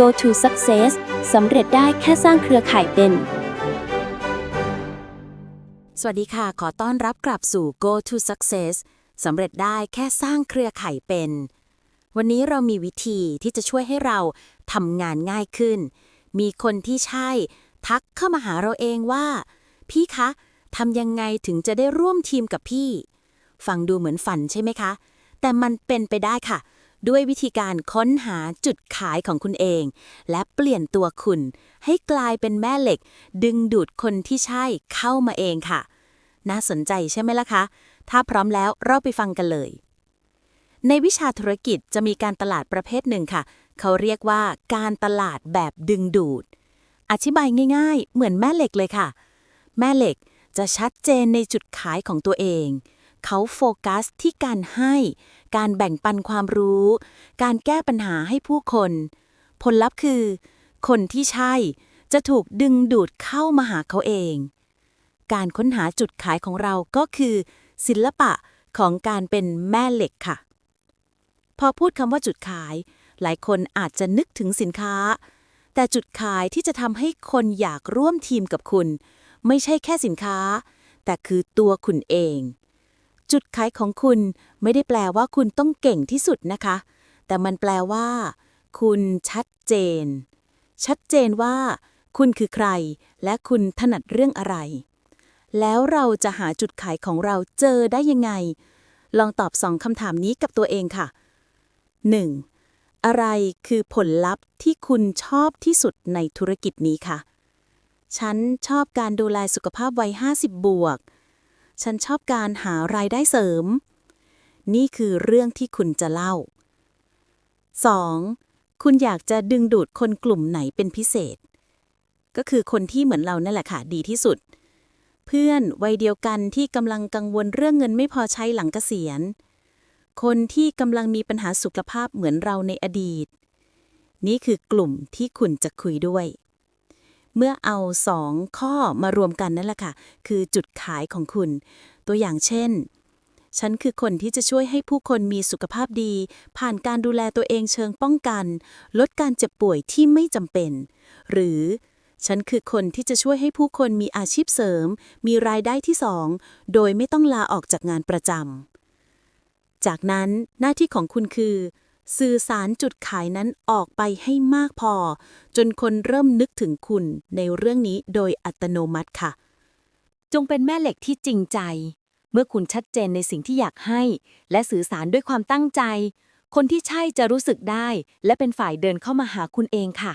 Go to Success สำเร็จได้แค่สร้างเครือข่ายเป็น สวัสดีค่ะ ขอต้อนรับกลับสู่ Go to Success สำเร็จได้แค่สร้างเครือข่ายเป็น วันนี้เรามีวิธีที่จะช่วยให้เราทำงานง่ายขึ้น มีคนที่ใช่ ทักเข้ามาหาเราเองว่า พี่คะทำยังไงถึงจะได้ร่วมทีมกับพี่ ฟังดูเหมือนฝันใช่ไหมคะ แต่มันเป็นไปได้ค่ะ ด้วยวิธีการค้นหาจุดขายของคุณเอง และเปลี่ยนตัวคุณ ให้กลายเป็นแม่เหล็ก ดึงดูดคนที่ใช่เข้ามาเองค่ะ น่าสนใจใช่ไหมล่ะคะ ถ้าพร้อมแล้วเราไปฟังกันเลย ในวิชาธุรกิจจะมีการตลาดประเภทหนึ่งค่ะ เขาเรียกว่าการตลาดแบบดึงดูด อธิบายง่าย ๆ เหมือนแม่เหล็กเลยค่ะ แม่เหล็กจะชัดเจนในจุดขายของตัวเอง เขาโฟกัสที่การให้ การแบ่งปันความรู้ การแก้ปัญหาให้ผู้คน ผลลัพธ์คือ คนที่ใช่จะถูกดึงดูดเข้ามาหาเขาเอง การค้นหาจุดขายของเราก็คือ ศิลปะของการเป็นแม่เหล็กค่ะ พอพูดคำว่าจุดขาย หลายคนอาจจะนึกถึงสินค้า แต่จุดขายที่จะทำให้คนอยากร่วมทีมกับคุณ ไม่ใช่แค่สินค้า แต่คือตัวคุณเอง จุดขายของคุณไม่ได้แปลว่าคุณต้องเก่งที่สุดนะคะ แต่มันแปลว่า คุณชัดเจน ชัดเจนว่า คุณคือใคร และคุณถนัดเรื่องอะไร แล้วเราจะหาจุดขายของเราเจอได้ยังไง ลองตอบสองคำถามนี้กับตัวเองค่ะ 1. อะไรคือผลลัพธ์ที่คุณชอบที่สุดในธุรกิจนี้คะฉันชอบการดูแลสุขภาพวัย50 บวก ฉันชอบการหารายได้เสริม นี่คือเรื่องที่คุณจะเล่า 2. คุณอยากจะดึงดูดคนกลุ่มไหนเป็นพิเศษ ก็คือคนที่เหมือนเรานั่นแหละค่ะ ดีที่สุด เพื่อนวัยเดียวกันที่กำลังกังวลเรื่องเงินไม่พอใช้หลังเกษียณ คนที่กำลังมีปัญหาสุขภาพเหมือนเราในอดีต นี่คือกลุ่มที่คุณจะคุยด้วย เมื่อเอาสองข้อมารวมกันนั่นแหละค่ะ คือจุดขายของคุณ ตัวอย่างเช่น ฉันคือคนที่จะช่วยให้ผู้คนมีสุขภาพดี ผ่านการดูแลตัวเองเชิงป้องกัน ลดการเจ็บป่วยที่ไม่จำเป็น หรือฉันคือคนที่จะช่วยให้ผู้คนมีอาชีพเสริม มีรายได้ที่สองโดยไม่ต้องลาออกจากงานประจำจากนั้นหน้าที่ของคุณคือ สื่อสารจุดขายนั้นออกไปให้มากพอ จนคนเริ่มนึกถึงคุณในเรื่องนี้โดยอัตโนมัติค่ะ จงเป็นแม่เหล็กที่จริงใจ เมื่อคุณชัดเจนในสิ่งที่อยากให้ และสื่อสารด้วยความตั้งใจ คนที่ใช่จะรู้สึกได้ และเป็นฝ่ายเดินเข้ามาหาคุณเองค่ะ